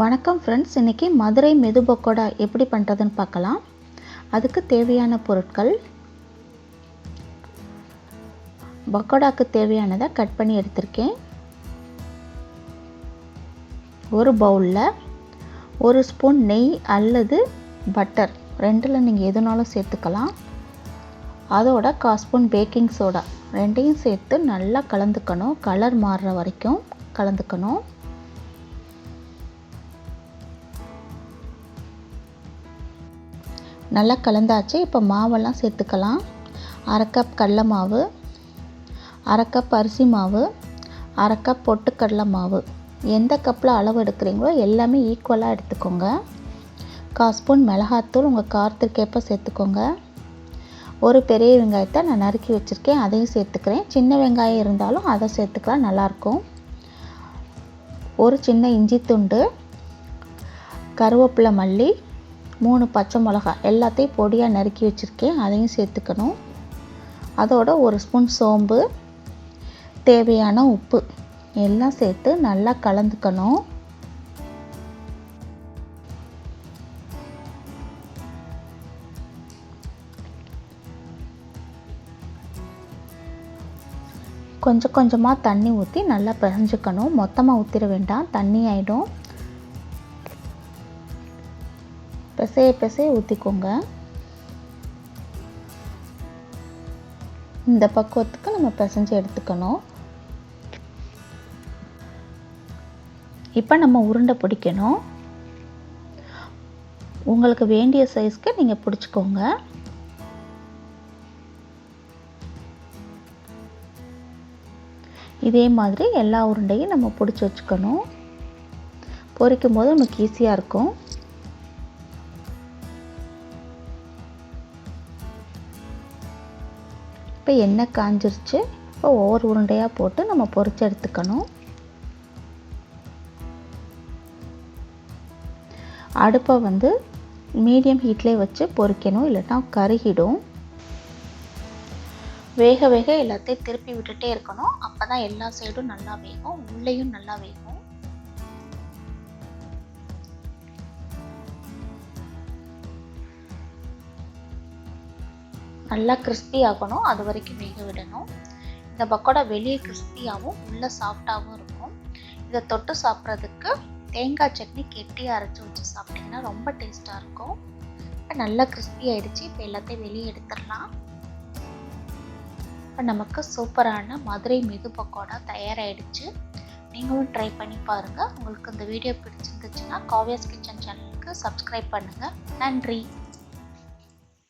வணக்கம் ஃப்ரெண்ட்ஸ் இன்றைக்கி மதுரை மெது பக்கோடா எப்படி பண்ணுறதுன்னு பார்க்கலாம். அதுக்கு தேவையான பொருட்கள் பக்கோடாக்கு தேவையானதை கட் பண்ணி எடுத்திருக்கேன். ஒரு பவுலில் ஒரு ஸ்பூன் நெய் அல்லது பட்டர் ரெண்டில் நீங்கள் எதுனாலும் சேர்த்துக்கலாம். அதோட கா ஸ்பூன் பேக்கிங் சோடா ரெண்டையும் சேர்த்து நல்லா கலந்துக்கணும். கலர் மாறுற வரைக்கும் கலந்துக்கணும். நல்லா கலந்தாச்சு. இப்போ மாவெல்லாம் சேர்த்துக்கலாம். அரை கப் கடலை மாவு அரை கப் அரிசி மாவு அரை கப் பொட்டுக்கடலை மாவு. எந்த கப்பில் அளவு எடுக்கிறீங்களோ எல்லாமே ஈக்குவலாக எடுத்துக்கோங்க. கால் ஸ்பூன் மிளகாத்தூள் உங்கள் காரத்திற்கேற்ப சேர்த்துக்கோங்க. ஒரு பெரிய வெங்காயத்தை நான் நறுக்கி வச்சுருக்கேன். அதையும் சேர்த்துக்கிறேன். சின்ன வெங்காயம் இருந்தாலும் அதை சேர்த்துக்கலாம். நல்லாயிருக்கும் ஒரு சின்ன இஞ்சி துண்டு கருவேப்பிலை மல்லி மூணு பச்சை மிளகா எல்லாத்தையும் பொடியாக நறுக்கி வச்சுருக்கேன் அதையும் சேர்த்துக்கணும். அதோட ஒரு ஸ்பூன் சோம்பு தேவையான உப்பு எல்லாம் சேர்த்து நல்லா கலந்துக்கணும். கொஞ்சம் கொஞ்சமாக தண்ணி ஊற்றி நல்லா பிசைஞ்சுக்கணும். மொத்தமாக ஊற்றிட வேண்டாம் தண்ணி ஆகிடும் பிசைய பிசைய ஊற்றிக்கோங்க இந்த பக்குவத்துக்கு நம்ம பிசைஞ்சு எடுத்துக்கணும். இப்போ நம்ம உருண்டை பிடிக்கணும். உங்களுக்கு வேண்டிய சைஸ்க்கு நீங்கள் பிடிச்சிக்கோங்க. இதே மாதிரி எல்லா உருண்டையும் நம்ம பிடிச்சி வச்சுக்கணும். பொரிக்கும் போது நமக்கு ஈஸியாக இருக்கும். இப்போ எண்ணெய் காஞ்சிருச்சு. இப்போ ஒவ்வொரு உருண்டையாக போட்டு நம்ம பொறிச்சு எடுத்துக்கணும். அடுப்பை வந்து மீடியம் ஹீட்லேயே வச்சு பொறிக்கணும் இல்லைன்னா கருகிடும். வேக வேக எல்லாத்தையும் திருப்பி விட்டுட்டே இருக்கணும். அப்போ தான் எல்லா சைடும் நல்லா வேகும் உள்ளேயும் நல்லா வேகும். நல்லா கிறிஸ்பி ஆகணும். அது வரைக்கும் வேக விடணும். இந்த பக்கோடா வெளியே கிறிஸ்பியாகவும் உள்ளே சாஃப்டாகவும் இருக்கும். இதை தொட்டு சாப்பிட்றதுக்கு தேங்காய் சட்னி கெட்டியாக அரைச்சி வச்சு சாப்பிட்டிங்கன்னா ரொம்ப டேஸ்ட்டாக இருக்கும். இப்போ நல்லா கிறிஸ்பி ஆகிடுச்சு இப்போ எல்லாத்தையும் வெளியே எடுத்துடலாம். இப்போ நமக்கு சூப்பரான மதுரை மெது பக்கோடா தயாராகிடுச்சு நீங்களும் ட்ரை பண்ணி பாருங்கள் உங்களுக்கு இந்த வீடியோ பிடிச்சிருந்துச்சுன்னா காவியாஸ் கிச்சன் சேனலுக்கு சப்ஸ்கிரைப் பண்ணுங்கள் நன்றி.